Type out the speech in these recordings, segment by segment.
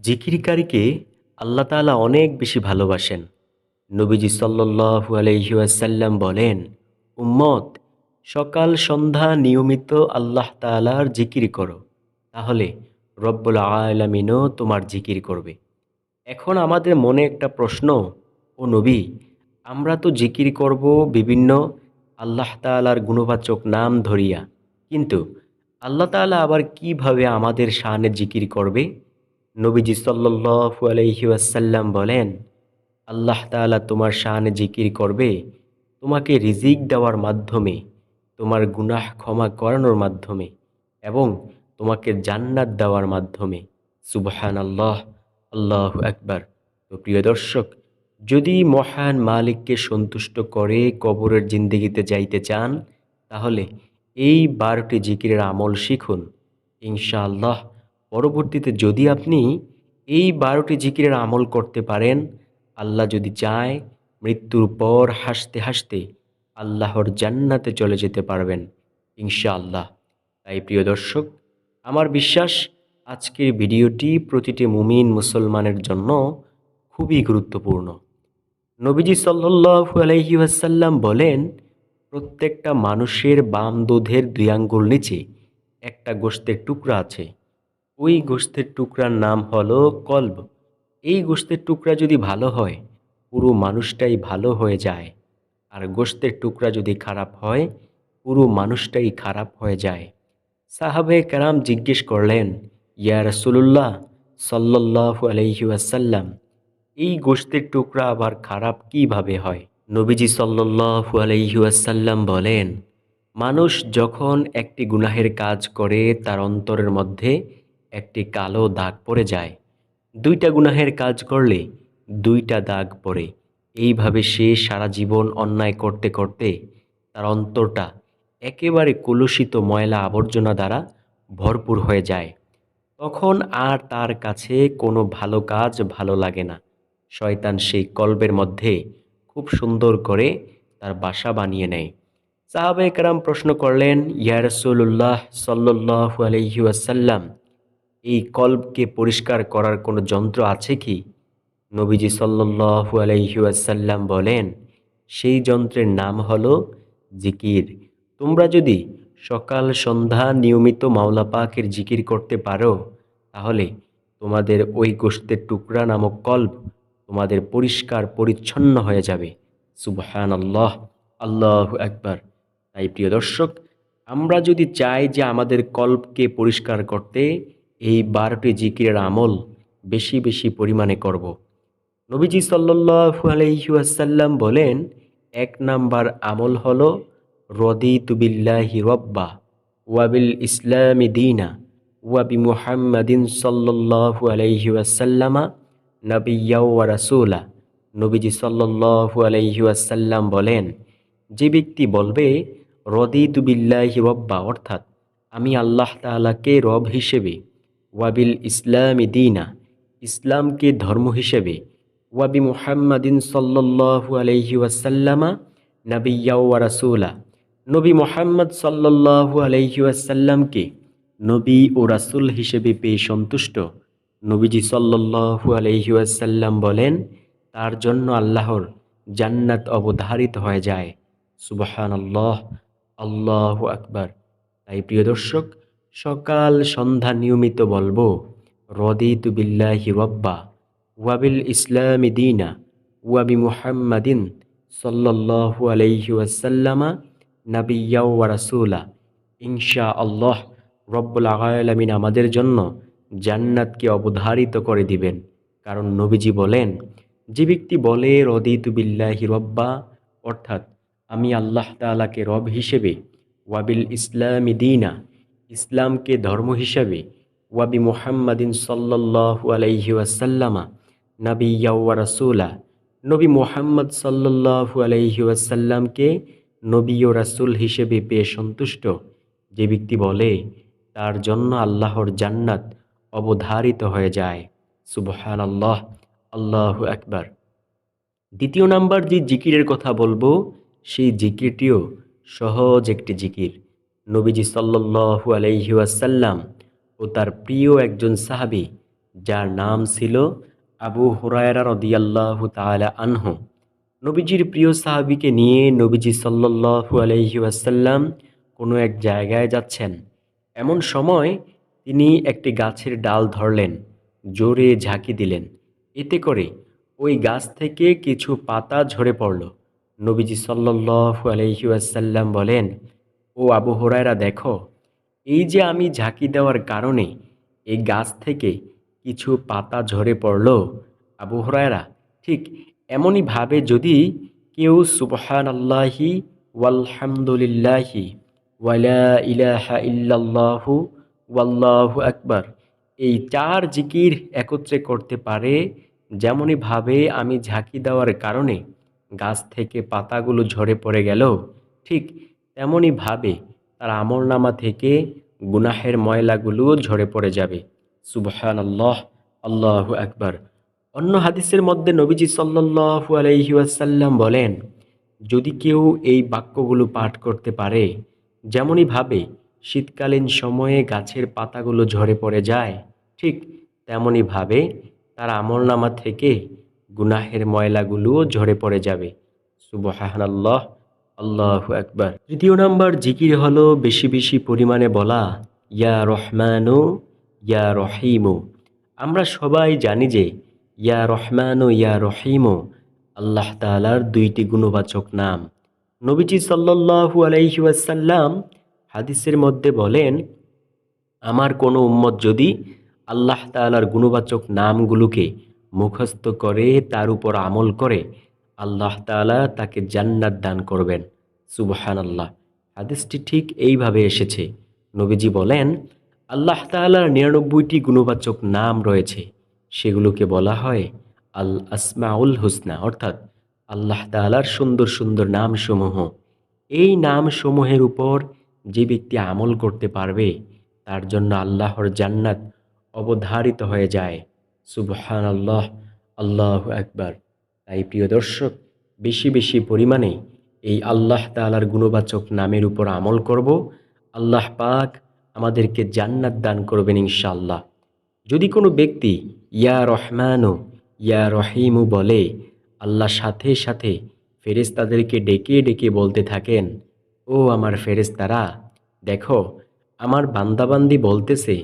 জিকিরকারীকে আল্লাহ তাআলা অনেক বেশি ভালোবাসেন। নবীজি সাল্লাল্লাহু আলাইহি ওয়াসাল্লাম বলেন, উম্মত, সকাল সন্ধ্যা নিয়মিত আল্লাহ তাআলার জিকির করো, তাহলে রব্বুল আলামিনও তোমার জিকির করবে। এখন আমাদের মনে একটা প্রশ্ন, ও নবী, আমরা তো জিকির করব বিভিন্ন আল্লাহ তাআলার গুণবাচক নাম ধরিয়া, কিন্তু আল্লাহ তাআলা আবার কীভাবে আমাদের শানে জিকির করবে? নবীজি সাল্লাল্লাহু আলাইহি ওয়াসাল্লাম বলেন, আল্লাহ তাআলা তোমার শানে জিকির করবে, তোমাকে রিজিক দেওয়ার মাধ্যমে, তোমার গুনাহ ক্ষমা করানোর মাধ্যমে এবং তোমাকে জান্নাত দেওয়ার মাধ্যমে। সুবহান আল্লাহ আল্লাহ একবার তো প্রিয় দর্শক, যদি মহান মালিককে সন্তুষ্ট করে কবরের জিন্দিগিতে যাইতে চান, তাহলে এই বারোটি জিকিরের আমল শিখুন। ইনশাআল্লাহ পরবর্তীতে যদি আপনি এই বারোটি জিকিরের আমল করতে পারেন, আল্লাহ যদি চায় মৃত্যুর পর হাসতে হাসতে আল্লাহর জান্নাতে চলে যেতে পারবেন ইনশাআল্লাহ। তাই প্রিয় দর্শক, আমার বিশ্বাস আজকের ভিডিওটি প্রতিটি মুমিন মুসলমানের জন্য খুবই গুরুত্বপূর্ণ। নবীজি সাল্লাল্লাহু আলাইহি ওয়াসাল্লাম বলেন, প্রত্যেকটা মানুষের বাম দুধের দুই আঙ্গুল নিচে একটা গোশতের টুকরা আছে। ওই গোশতের টুকরার নাম হলো কলব। এই গোশতের টুকরা যদি ভালো হয়, পুরো মানুষটাই ভালো হয়ে যায়। আর গোশতের টুকরা যদি খারাপ হয়, পুরো মানুষটাই খারাপ হয়ে যায়। সাহাবে কারাম জিজ্ঞেস করলেন, ইয়া রাসূলুল্লাহ সাল্লাল্লাহু আলাইহি ওয়াসাল্লাম, এই গোশতের টুকরা আবার খারাপ কীভাবে হয়? নবীজি সাল্লাল্লাহু আলাইহি ওয়াসাল্লাম বলেন, মানুষ যখন একটি গুনাহের কাজ করে, তার অন্তরের মধ্যে একটি কালো দাগ পড়ে যায়। দুইটা গুনাহের কাজ করলে দুইটা দাগ পড়ে। এইভাবে সে সারা জীবন অন্যায় করতে করতে তার অন্তরটা একেবারে কলুষিত ময়লা আবর্জনা দ্বারা ভরপুর হয়ে যায়। তখন আর তার কাছে কোনো ভালো কাজ ভালো লাগে না। শয়তান সেই কল্পের মধ্যে খুব সুন্দর করে তার বাসা বানিয়ে নেয়। সাহাবা একরাম প্রশ্ন করলেন, ইয়া রাসূলুল্লাহ সাল্লাল্লাহু আলাইহি ওয়াসাল্লাম এই কল্পকে পরিষ্কার করার কোনো যন্ত্র আছে কি? নবীজি সাল্লাল্লাহু আলাইহি ওয়াসাল্লাম বলেন, সেই যন্ত্রের নাম হলো জিকির। তোমরা যদি সকাল, সন্ধ্যা নিয়মিত মাওলা পাকের জিকির করতে পারো, তাহলে তোমাদের ওই গোশতের টুকরা নামক কল্প তোমাদের পরিষ্কার, পরিচ্ছন্ন হয়ে যাবে। সুবহান আল্লাহ আল্লাহ একবার তাই প্রিয় দর্শক, আমরা যদি চাই যে আমাদের কল্পকে পরিষ্কার করতে এই বারোটি জিকিরের আমল বেশি বেশি পরিমাণে করব। নবীজি সাল্লাল্লাহু আলাইহি ওয়াসাল্লাম বলেন, এক নাম্বার আমল হলো রদি তুবিল্লাহি রব্বা ওয়াবিল ইসলামি দিনা ওয়াবি মুহাম্মাদিন সাল্লাল্লাহু আলাইহি ওয়াসাল্লামা নবিয়া ওয়া রাসূলা নবীজি সাল্লাল্লাহু আলাইহি ওয়াসাল্লাম বলেন, যে ব্যক্তি বলবে রদি তুবিল্লাহি রব্বা, অর্থাৎ আমি আল্লাহ তাআলাকে রব হিসেবে ওয়াবিল ইসলামি দিনা, ইসলামকে ধর্ম হিসেবে, ওয়াবি মুহাম্মাদিন সাল্লাল্লাহু আলাইহি ওয়াসাল্লামা, নবিয়া ওয়া রাসূলা, নবী মোহাম্মদ সাল্লাল্লাহু আলাইহি ওয়াসাল্লামকে নবী ও রাসূল হিসেবে পেয়ে সন্তুষ্ট। নবীজি সাল্লাল্লাহু আলাইহি ওয়াসাল্লাম বলেন, তার জন্য আল্লাহর জান্নাত অবধারিত হয়ে যায়। সুবহানাল্লাহ, আল্লাহ আকবার। তাই প্রিয় দর্শক সকাল সন্ধ্যা নিয়মিত বলব, রদিতু বিল্লাহি রব্বা ওয়াবিল ইসলামি দিনা ওয়াবি মুহাম্মাদিন সাল্লাল্লাহু আলাইহি ওয়াসাল্লামা নাবিয়া ওয়া রাসূলা। ইনশা আল্লাহ রব্বুল আলামিন আমাদের জন্য জান্নাতকে অবধারিত করে দিবেন। কারণ নবীজি বলেন, যে ব্যক্তি বলে রদিতু বিল্লাহি রব্বা, অর্থাৎ আমি আল্লাহ তাআলাকে রব হিসেবে ওয়াবিল ইসলামি দিনা ইসলামকে ধর্ম হিসাবে ওয়াবি মুহাম্মাদিন সাল্লাল্লাহু আলাইহি ওয়াসাল্লামা নাবিয়া ওয়া রাসূলা, নবী মুহাম্মদ সাল্লাল্লাহু আলাইহি ওয়াসাল্লামকে নবী ও রাসূল হিসেবে পেয়ে সন্তুষ্ট। যে ব্যক্তি বলে, তার জন্য আল্লাহর জান্নাত অবধারিত হয়ে যায়। সুবহান আল্লাহ আল্লাহ একবার দ্বিতীয় নাম্বার যে জিকিরের কথা বলব, সেই জিকিরটিও সহজ একটি জিকির। নবীজি সাল্লাল্লাহু আলাইহি ওয়াসাল্লাম ও তার প্রিয় একজন সাহাবী, যার নাম ছিল আবু হুরায়রা রদিয়াল্লাহু তাআলা আনহু। নবীজির প্রিয় সাহাবীকে নিয়ে নবীজি সাল্লাল্লাহু আলাইহি ওয়াসাল্লাম কোনো এক জায়গায় যাচ্ছেন। এমন সময় তিনি একটি গাছের ডাল ধরলেন, জোরে ঝাঁকি দিলেন। এতে করে ওই গাছ থেকে কিছু পাতা ঝরে পড়ল। নবীজি সাল্লাল্লাহু আলাইহি ওয়াসাল্লাম বলেন ও আবু হুরায়রা, দেখো, এই যে আমি ঝাঁকি দেওয়ার কারণে এই গাছ থেকে কিছু পাতা ঝরে পড়ল, আবু হুরায়রা, ঠিক এমনইভাবে যদি কেউ সুবহান আল্লাহি ওয়ালহামদুলিল্লাহি, ওয়ালা ইলাহা ইল্লাল্লাহু ওয়াল্লাহু আকবার, এই চার জিকির একত্রে করতে পারে যেমনইভাবে আমি ঝাঁকি দেওয়ার কারণে গাছ থেকে পাতাগুলো ঝরে পড়ে গেল, ঠিক তেমনইভাবে তার আমলনামা থেকে গুনাহের ময়লাগুলোও ঝরে পড়ে যাবে। সুবহান আল্লাহ আল্লাহু আকবার। অন্য হাদিসের মধ্যে নবীজি সাল্লাল্লাহু আলাইহি ওয়াসাল্লাম বলেন, যদি কেউ এই বাক্যগুলো পাঠ করতে পারে যেমনইভাবে শীতকালীন সময়ে গাছের পাতাগুলো ঝরে পড়ে যায়, ঠিক তেমনইভাবে তার আমলনামা থেকে গুনাহের ময়লাগুলোও ঝরে পড়ে যাবে। সুবহান আল্লাহ আকবার। তৃতীয় নাম্বার জিকির হলো বেশি বেশি পরিমাণে বলা, ইয়া রহমানু, ইয়া রহিমু। আমরা সবাই জানি যে, ইয়া রহমানু, ইয়া রহিমু, আল্লাহ তাআলার দুইটি গুণবাচক নাম। নবীজি সাল্লাল্লাহু আলাইহি ওয়াসাল্লাম হাদিসের মধ্যে বলেন, আমার কোনো উম্মত যদি আল্লাহ তাআলার গুণবাচক নামগুলোকে মুখস্থ করে, তার উপর আমল করে আল্লাহ তাআলা তাকে জান্নাত দান করবেন। সুবহান আল্লাহ হাদিসটি ঠিক এইভাবে এসেছে। নবীজি বলেন, আল্লাহ তাআলার নিরানব্বইটি গুণবাচক নাম রয়েছে। সেগুলোকে বলা হয় আল আসমাউল হুসনা, অর্থাৎ আল্লাহ তাআলার সুন্দর সুন্দর নামসমূহ। এই নামসমূহের উপর যে ব্যক্তি আমল করতে পারবে, তার জন্য আল্লাহর জান্নাত অবধারিত হয়ে যায়। সুবহান আল্লাহ আল্লাহ একবার তাই প্রিয় দর্শক, বেশি বেশি পরিমাণে এই আল্লাহ তাআলার গুণবাচক নামের উপর আমল করব। আল্লাহ পাক আমাদেরকে জান্নাত দান করবেন ইনশাআল্লাহ। যদি কোনো ব্যক্তি ইয়া রহমানু, ইয়া রহিমু বলে, আল্লাহ সাথে সাথে ফেরেশতাদেরকে ডেকে ডেকে বলতে থাকেন, ও আমার ফেরেশতারা, দেখো, আমার বান্দাবান্দি বলতেছে,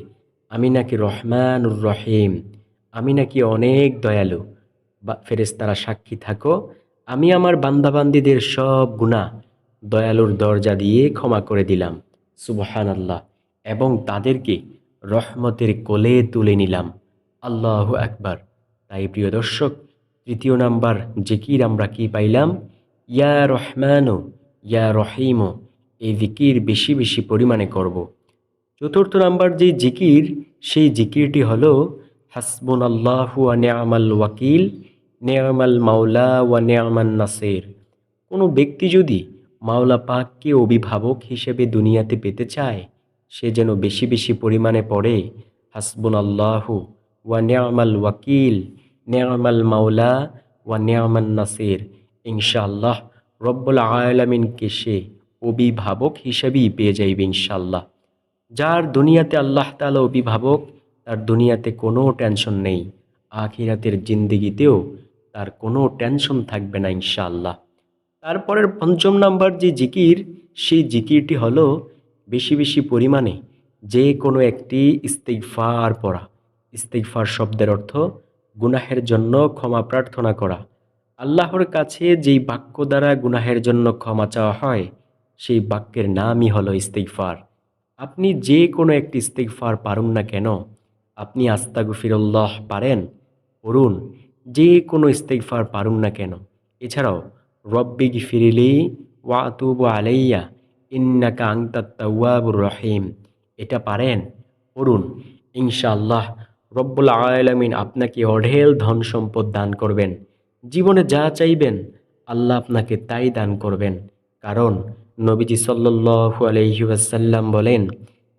আমি নাকি রহমানুর রহিম, আমি নাকি অনেক দয়ালু বা ফেরেশতারা সাক্ষী থাকো, আমি আমার বান্দাবান্দিদের সব গুণা দয়ালুর দরজা দিয়ে ক্ষমা করে দিলাম সুবহান আল্লাহ এবং তাদেরকে রহমতের কোলে তুলে নিলাম। আল্লাহ একবার তাই প্রিয় দর্শক, তৃতীয় নাম্বার জিকির আমরা কি পাইলাম? ইয়া রহমানু, ইয়া রহিমো, এই জিকির বেশি বেশি পরিমাণে করব। চতুর্থ নাম্বার যে জিকির, সেই জিকিরটি হলো হাসবুন আল্লাহু ওয়া নিয়ামাল ওয়াকিল নেয়ামাল মাওলা ওয়া নেয়ামান নাসির। কোনো ব্যক্তি যদি মাওলা পাককে অভিভাবক হিসেবে দুনিয়াতে পেতে চায়, সে যেন বেশি বেশি পরিমাণে পড়ে হাসবুন আল্লাহু ওয়া নিয়ামাল ওয়াকিল, নেয়ামাল মাওলা ওয়া নিয়ামান নাসির। ইনশাআল্লাহ রব্বুল আলামিনকে সে অভিভাবক হিসেবেই পেয়ে যাইবে ইনশাআল্লাহ। যার দুনিয়াতে আল্লাহ তাআলা অভিভাবক, তার দুনিয়াতে কোনো টেনশন নেই। আখিরাতের জিন্দিগিতেও তার কোনো টেনশন থাকবে না, ইনশাআল্লাহ। তারপরের পঞ্চম নাম্বার যে জিকির, সেই জিকিরটি হলো বেশি বেশি পরিমাণে যে কোনো একটি ইস্তিগফার পড়া। ইস্তিগফার শব্দের অর্থ গুনাহের জন্য ক্ষমা প্রার্থনা করা। আল্লাহর কাছে যেই বাক্য দ্বারা গুনাহের জন্য ক্ষমা চাওয়া হয়, সেই বাক্যের নামই হলো ইস্তিগফার। আপনি যে কোনো একটি ইস্তিগফার পারুন না কেন, আপনি আস্তাগফিরুল্লাহ পারেন, পড়ুন। যে কোনো ইস্তেকফার পারুন না কেন। এছাড়াও, রব্বি ফিরিলি ওয়াতুবু আলাইয়া, ইন্নাকা আংতাত রহিম। এটা পারেন, পড়ুন। ইনশাআল্লাহ রব্বুল আলামিন আপনাকে অঢেল ধন সম্পদ দান করবেন। জীবনে যা চাইবেন, আল্লাহ আপনাকে তাই দান করবেন। কারণ, নবীজি সাল্লাল্লাহু আলাইহি ওয়াসাল্লাম বলেন,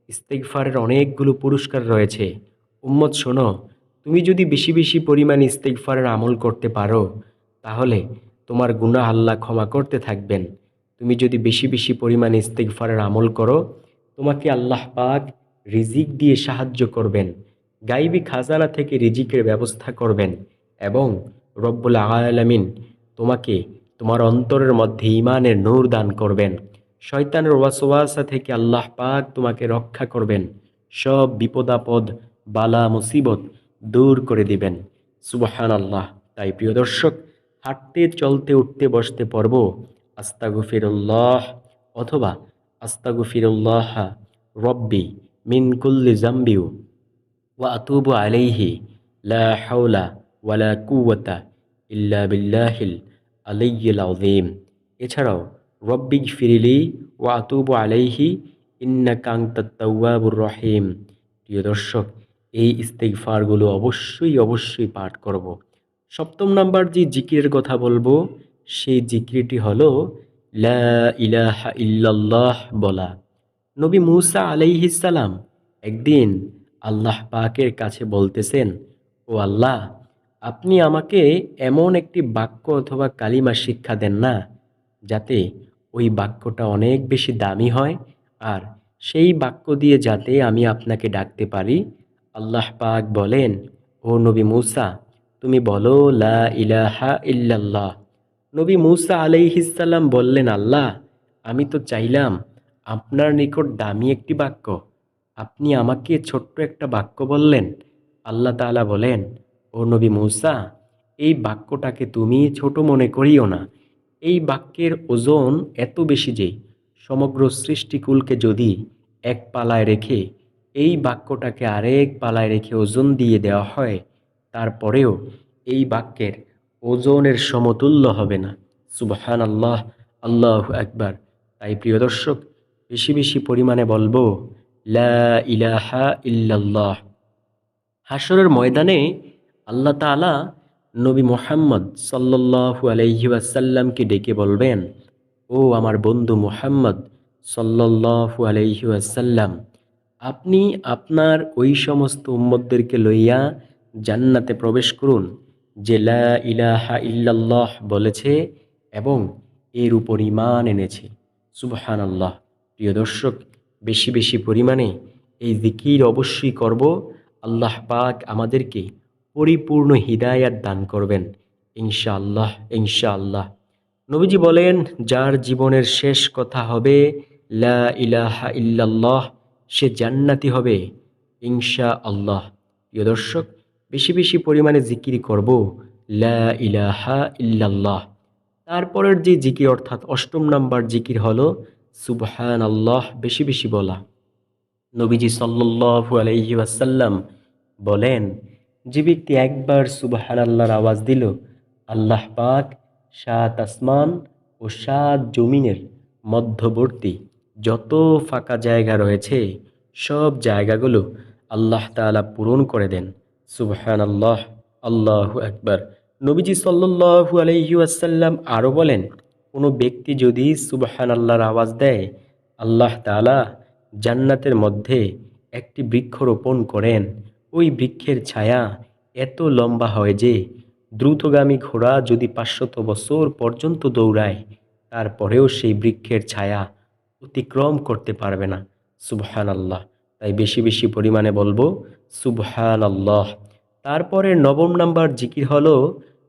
ইস্তেগফারের অনেকগুলো পুরস্কার রয়েছে। উম্মত শোনো তুমি যদি বেশি বেশি পরিমাণ ইস্তেগফারের আমল করতে পারো, তাহলে তোমার গুনাহ আল্লাহ ক্ষমা করতে থাকবেন। তুমি যদি বেশি বেশি পরিমাণ ইস্তেগফারের আমল করো, তোমাকে আল্লাহ পাক রিজিক দিয়ে সাহায্য করবেন, গাইবি খাজানা থেকে রিজিকের ব্যবস্থা করবেন এবং রব্বুল আলামিন তোমাকে তোমার অন্তরের মধ্যে ইমানের নূর দান করবেন। শয়তানের ওয়াসওয়াসা থেকে আল্লাহ পাক তোমাকে রক্ষা করবেন। সব বিপদাপদ বালা, মুসিবত দূর করে দিবেন। সুবহান আল্লাহ তাই প্রিয় দর্শক, হাঁটতে, চলতে, উঠতে, বসতে পড়ব। আস্তাগফিরুল্লাহ অথবা আস্তাগফিরুল্লাহ রব্বি মিন কুল্লি জাম্বিউ ওয়া আতুবু আলাইহি। লা হাওলা ওয়ালা কুওয়াতা ইল্লা বিল্লাহিল আলাইয়িল আযীম। এছাড়াও রব্বিগ ফিরিলি ওয়া আতুবু আলাইহি ইন্নাকা আনতাত তাওয়াবুর রহিম। প্রিয় দর্শক এই ইস্তেকফারগুলো অবশ্যই অবশ্যই পাঠ করব। সপ্তম নাম্বার যে জিকিরের কথা বলব, সেই জিকিরটি হলো, লা ইলাহা বলা। নবী মুসা আলাইহিসালাম একদিন আল্লাহ পাকের কাছে বলতেছেন, ও আল্লাহ, আপনি আমাকে এমন একটি বাক্য অথবা কালিমা শিক্ষা দেন না, যাতে ওই বাক্যটা অনেক বেশি দামি হয়, আর সেই বাক্য দিয়ে যাতে আমি আপনাকে ডাকতে পারি আল্লাহ পাক বলেন, ও নবী মুসা, তুমি বলো, লা ইলাহা ইল্লাল্লাহ। নবী মুসা আলাইহিসাল্লাম বললেন, আল্লাহ, আমি তো চাইলাম আপনার নিকট দামি একটি বাক্য। আপনি আমাকে ছোট্ট একটা বাক্য বললেন। আল্লাহ তাআলা বলেন, ও নবী মুসা, এই বাক্যটাকে তুমি ছোট মনে করিও না। এই বাক্যের ওজন এত বেশি যে সমগ্র সৃষ্টিকুলকে যদি এক পালায় রেখে এই বাক্যটাকে আরেক পালায় রেখে ওজন দিয়ে দেওয়া হয়, তারপরেও এই বাক্যের ওজনের সমতুল্য হবে না। সুবহান আল্লাহ আল্লাহ একবার তাই প্রিয় দর্শক, বেশি বেশি পরিমাণে বলব, লা ইলাহা ইল্লাল্লাহ। হাসরের ময়দানে আল্লাহ তাআলা নবী মোহাম্মদ সাল্লাল্লাহু আলাইহি ওয়াসাল্লামকে ডেকে বলবেন, ও আমার বন্ধু মোহাম্মদ সাল্লাল্লাহু আলাইহি ওয়াসাল্লাম আপনি আপনার ওই সমস্ত উম্মতদেরকে লইয়া জান্নাতে প্রবেশ করুন, যে লা ইলাহা ইল্লাল্লাহ বলেছে এবং এর উপর ইমান এনেছে। সুবহান আল্লাহ প্রিয় দর্শক, বেশি বেশি পরিমাণে এই জিকির অবশ্যই করব। আল্লাহ পাক আমাদেরকে পরিপূর্ণ হিদায়াত দান করবেন, ইনশাআল্লাহ ইনশাআল্লাহ। নবীজি বলেন, যার জীবনের শেষ কথা হবে, লা ইলাহা ইল্লাল্লাহ সে জান্নাতি হবে, ইনশা আল্লাহ। প্রিয় দর্শক, বেশি বেশি পরিমাণে জিকির করব, লা ইলাহা ইল্লাল্লাহ। তারপরের যে জিকির, অর্থাৎ অষ্টম নাম্বার জিকির হলো সুবহান আল্লাহ বেশি বেশি বলা। নবীজি সাল্লু আলাইহি ওয়াসাল্লাম বলেন, যে ব্যক্তি একবার সুবহান আল্লাহর আওয়াজ দিল, আল্লাহ পাক সাত আসমান ও সাত জমিনের মধ্যবর্তী যত ফাঁকা জায়গা রয়েছে, সব জায়গাগুলো আল্লাহ তাআলা পূরণ করে দেন। সুবহান আল্লাহ আল্লাহ একবার নবীজি সাল্লু আলহি আসাল্লাম আরও বলেন, কোনো ব্যক্তি যদি সুবহান আল্লাহর আওয়াজ দেয়, আল্লাহ তাআলা জান্নাতের মধ্যে একটি বৃক্ষ রোপণ করেন। ওই বৃক্ষের ছায়া এত লম্বা হয় যে, দ্রুতগামী ঘোড়া যদি পাঁচশত বছর পর্যন্ত দৌড়ায়, তারপরেও সেই বৃক্ষের ছায়া অতিক্রম করতে পারবে না। সুবহান আল্লাহ তাই বেশি বেশি পরিমাণে বলব সুবহান আল্লাহ তারপরে নবম নাম্বার জিকির হলো,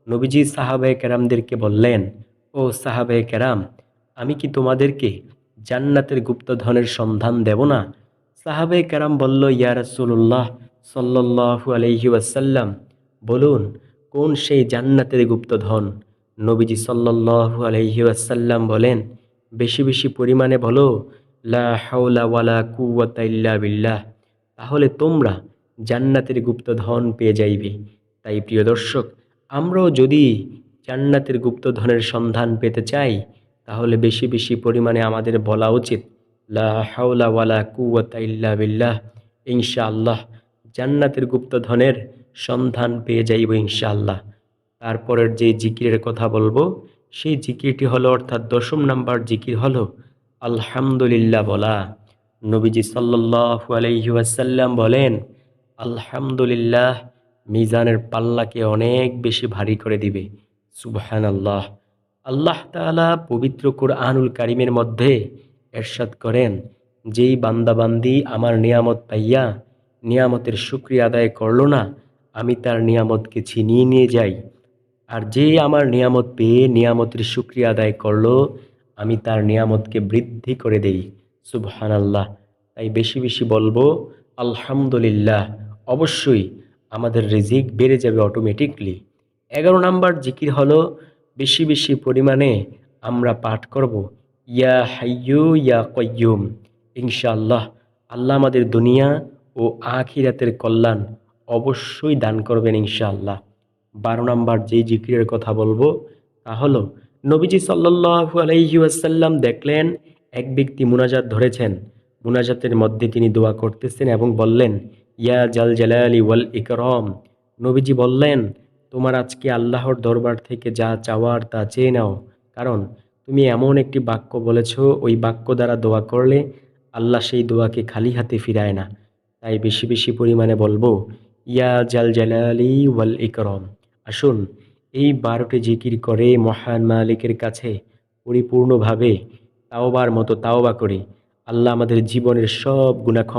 নবীজি সাহাবে কেরামদেরকে বললেন, ও সাহাবে কেরাম, আমি কি তোমাদেরকে জান্নাতের গুপ্তধনের সন্ধান দেব না? সাহাবে কেরাম বলল, ইয়া রাসূলুল্লাহ সাল্লাল্লাহু আলাইহি ওয়াসাল্লাম, বলুন, কোন সেই জান্নাতের গুপ্তধন? নবীজি সাল্লাল্লাহু আলাইহি ওয়াসাল্লাম বলেন বেশি বেশি পরিমাণে বলো, লা হাওলা ওয়ালা ইল্লা বিল্লাহ তাহলে তোমরা জান্নাতের গুপ্তধন পেয়ে যাইবে। তাই প্রিয় দর্শক, আমরাও যদি জান্নাতের গুপ্তধনের সন্ধান পেতে চাই, তাহলে বেশি বেশি পরিমাণে আমাদের বলা উচিত, লা হাওলা ওয়ালা কুওয়াতা ইল্লা বিল্লাহ ইনশাআল্লাহ জান্নাতের গুপ্তধনের সন্ধান পেয়ে যাইব ইনশাআল্লাহ। তারপরের যে জিকিরের কথা বলব সেই জিকিরটি হলো অর্থাৎ দশম নাম্বার জিকির হলো, আলহামদুলিল্লাহ বলা। নবীজি সাল্লাল্লাহু আলাইহি ওয়াসাল্লাম বলেন, আলহামদুলিল্লাহ, মিজানের পাল্লাকে অনেক বেশি ভারী করে দিবে। সুবহান আল্লাহ আল্লাহ তাআলা পবিত্র কোরআনুল কারিমের মধ্যে এরশাদ করেন, যেই বান্দাবান্দি আমার নিয়ামত পাইয়া নিয়ামতের শুক্রিয়া আদায় করল না, আমি তার নিয়ামতকে ছিনিয়ে নিয়ে যাই। আর যে আমার নিয়ামত পেয়ে নিয়ামতের শুক্রিয়া আদায় করল, আমি তার নিয়ামতকে বৃদ্ধি করে দেই। সুবহান আল্লাহ তাই বেশি বেশি বলব, আলহামদুলিল্লাহ, অবশ্যই আমাদের রিজিক বেড়ে যাবে অটোমেটিকলি এগারো নাম্বার জিকির হলো, বেশি বেশি পরিমাণে আমরা পাঠ করব। ইয়া হাইয়ু, ইয়া কয়্যুম ইনশাআল্লাহ, আল্লাহ আমাদের দুনিয়া ও আখিরাতের কল্যাণ অবশ্যই দান করবেন ইনশাআল্লাহ। বারো নাম্বার যেই জিকিরের কথা বলব, তা হলো, নবীজি সাল্লাল্লাহু আলাইহি ওয়াসাল্লাম দেখলেন, এক ব্যক্তি মুনাজাত ধরেছেন। মুনাজাতের মধ্যে তিনি দোয়া করতেছেন এবং বললেন, ইয়া জাল জালালি ওয়াল ইকরম। নবীজি বললেন, তোমার আজকে আল্লাহর দরবার থেকে যা চাওয়ার তা চেয়ে নাও। কারণ, তুমি এমন একটি বাক্য বলেছ, ওই বাক্য দ্বারা দোয়া করলে আল্লাহ সেই দোয়াকে খালি হাতে ফিরায় না। তাই বেশি বেশি পরিমাণে বলব, ইয়া জাল জালালি ওয়াল ইকরম। আসুন, এই বারোটি জিকির করে মহান মালিকের কাছে পরিপূর্ণভাবে তাওবার মতো তাওবা করি। আল্লাহ আমাদের জীবনের সব গুণা